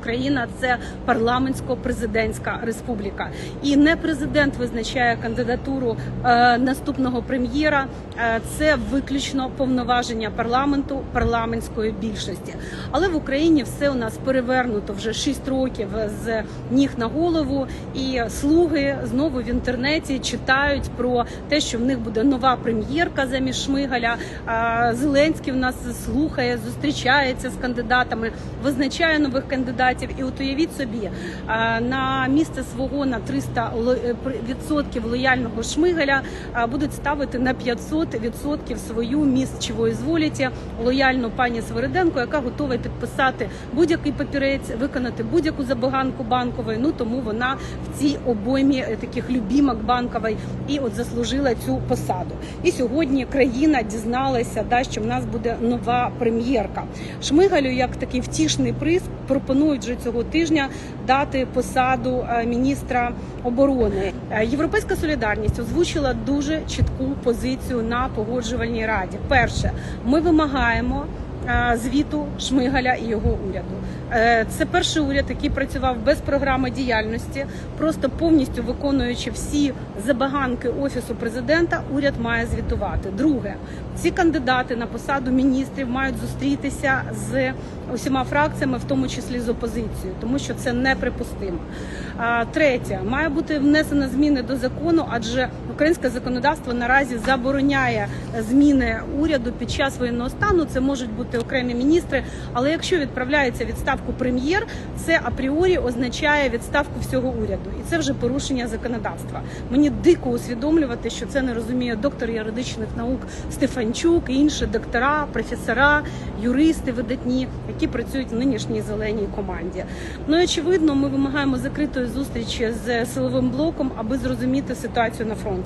Україна це парламентсько-президентська республіка, і не президент визначає кандидатуру е, наступного прем'єра. Е, це виключно повноваження парламенту парламентської більшості. Але в Україні все у нас перевернуто вже 6 років з ніг на голову, і слуги знову в інтернеті читають про те, що в них буде нова прем'єрка замість Шмигаля. Е, Зеленський в нас слухає, зустрічається з кандидатами, визначає нових кандидатів. І от уявіть собі, е, на місце свого на 300 ло- е, при- відсотків лояльного Шмигаля е, будуть ставити на 500 відсотків свою міст чого ізволіті лояльну пані Свириденко, яка готова підписати будь-який папірець, виконати будь-яку забаганку банкової. Ну тому вона в цій обоймі таких любімок банкової і от заслужила цю посаду. І сьогодні країна дізналася, да, що в нас буде нова прем'єрка. Шмигалю, як такий втішний приз, пропонують вже цього тижня дати посаду е, міністра оборони. Е, Європейська солідарність озвучила дуже чітку позицію на погоджувальній раді. Перше, ми вимагаємо. Е, Звіту Шмигаля і його уряду Е, це перший уряд, який працював без програми діяльності, просто повністю виконуючи всі забаганки офісу президента. Уряд має звітувати. Друге, ці кандидати на посаду міністрів мають зустрітися з усіма фракціями, в тому числі з опозицією, тому що це неприпустимо. Третє, має бути внесено зміни до закону, адже українське законодавство наразі забороняє зміни уряду під час воєнного стану. Це можуть бути окремі міністри. Але якщо відправляється відставку прем'єр, це апріорі означає відставку всього уряду, і це вже порушення законодавства. Мені дико усвідомлювати, що це не розуміє доктор юридичних наук Стефанчук і інші доктора, професора, юристи видатні, які працюють в нинішній зеленій команді. Ну і очевидно, ми вимагаємо закритої зустрічі з силовим блоком, аби зрозуміти ситуацію на фронті.